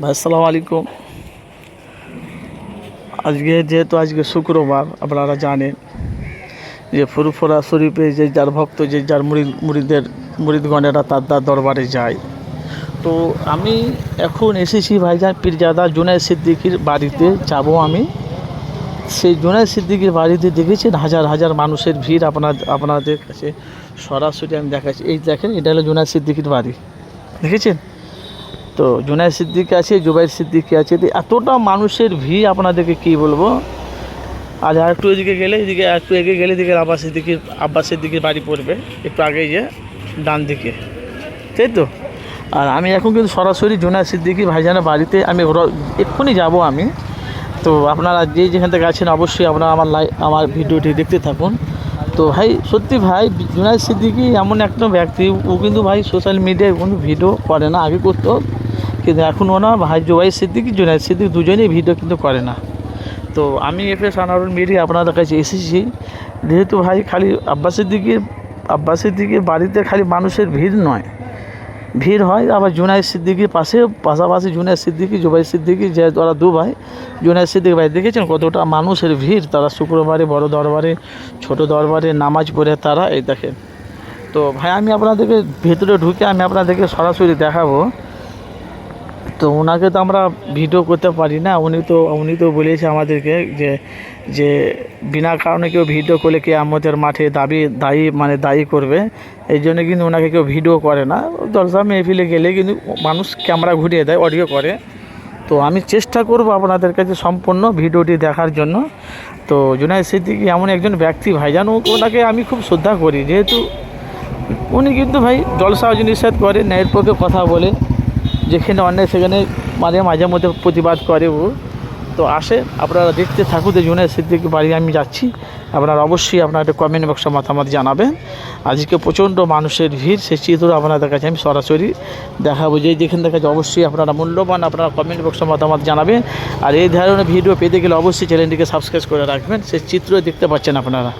ভাই, আসসালামু আলাইকুম। আজকে যেহেতু আজকে শুক্রবার, আপনারা জানেন যে ফুরফুরা শরীফে যে যার ভক্ত, যে যার মুরিদ, মুরিদের, মুরিদগণেরা তার তার দরবারে যায়। তো আমি এখন এসেছি ভাইজান পীরজাদা জুনায় সিদ্দিকির বাড়িতে, যাব আমি। সেই জুনায় সিদ্দিকির বাড়িতে দেখেছেন হাজার হাজার মানুষের ভিড় আপনার, আপনাদের কাছে সরাসরি আমি দেখাচ্ছি। এই দেখেন, এটা হলো জুনায় সিদ্দিকির বাড়ি। দেখেছেন? তো জুনায় সিদ্দিকি আছে, জুবাইর সিদ্দিকি আছে, তো এতটা মানুষের ভিড় আপনাদেরকে কী বলব? আর আর একটু এদিকে গেলে, এদিকে একটু এগিয়ে গেলে, এদিকে আব্বাস সিদ্দিকির আব্বাস সিদ্দিকির বাড়ি পড়বে, একটু আগে যে ডান দিকে। তাই তো? আর আমি এখন কিন্তু সরাসরি জুনায় সিদ্দিকি ভাইজানের বাড়িতে আমি এক্ষুনি যাব আমি। তো আপনারা যে যেখান থেকে আছেন, অবশ্যই আপনারা আমার লাই, আমার ভিডিওটি দেখতে থাকুন। তো ভাই, সত্যি ভাই জুনায়দ সিদ্দিকি এমন একটা ব্যক্তি, ও কিন্তু ভাই সোশ্যাল মিডিয়ায় কোনো ভিডিও করে না, আগে করতো। কিন্তু এখন ও না, ভাই জুবাই সিদ্দিকি জুনাই সিদ্দিক দুজনেই ভিডিও কিন্তু করে না। তো আমি এফ এস আনারুল মিডিয়া আপনাদের কাছে এসেছি। যেহেতু ভাই খালি আব্বাসের দিকে আব্বাসের দিকে বাড়িতে খালি মানুষের ভিড় নয় ভিড় হয়। আবার জুনাই সিদ্দিকির পাশে পাশাপাশি জুনাই সিদ্দিকি জুবাই সিদ্দিকি, যে ওরা দু ভাই জুনাই সিদ্দিক ভাই দেখেছেন কতটা মানুষের ভিড়? তারা শুক্রবারে বড় দরবারে, ছোট দরবারে নামাজ পড়ে তারা, এই দেখে তো ভাই, আমি আপনাদেরকে ভেতরে ঢুকে আমি আপনাদেরকে সরাসরি দেখাবো। তো ওনাকে তো আমরা ভিডিও করতে পারি না। উনি তো উনি তো বলেছে আমাদেরকে যে যে বিনা কারণে কেউ ভিডিও করলে কে আমাদের মাঠে দাবি, দায়ী মানে দায়ী করবে। এই জন্য কিন্তু ওনাকে কেউ ভিডিও করে না। দরজা মেহফিলে গেলে কিন্তু মানুষ ক্যামেরা ঘুরিয়ে দেয়, অডিও করে। তো আমি চেষ্টা করব আপনাদের কাছে সম্পূর্ণ ভিডিওটি দেখার জন্য। তো জুনাই সিদ্দিকি এমন একজন ব্যক্তি ভাইজান, ও- ওনাকে আমি খুব শ্রদ্ধা করি। যেহেতু উনি কিন্তু ভাই জলসা নিষেধ করে, ন্যায়ের পক্ষে কথা বলে। যেখানে অন্যায়, সেখানে মাঝে মাঝে মধ্যে প্রতিবাদ করে ও। তো আসে, আপনারা দেখতে থাকুন, যে জুনের সিদ্দিকি বাড়ি আমি যাচ্ছি। আপনারা অবশ্যই আপনারা একটা কমেন্ট বক্সে মতামত জানাবেন। আজকে প্রচণ্ড মানুষের ভিড়, সেই চিত্র আপনাদের কাছে আমি সরাসরি দেখাবো। যে যেখান থেকে অবশ্যই আপনারা মূল্যবান আপনারা কমেন্ট বক্সে মতামত জানাবেন। আর এই ধরনের ভিডিও পেতে গেলে অবশ্যই চ্যানেলটিকে সাবস্ক্রাইব করে রাখবেন। সেই চিত্র দেখতে পাচ্ছেন আপনারা।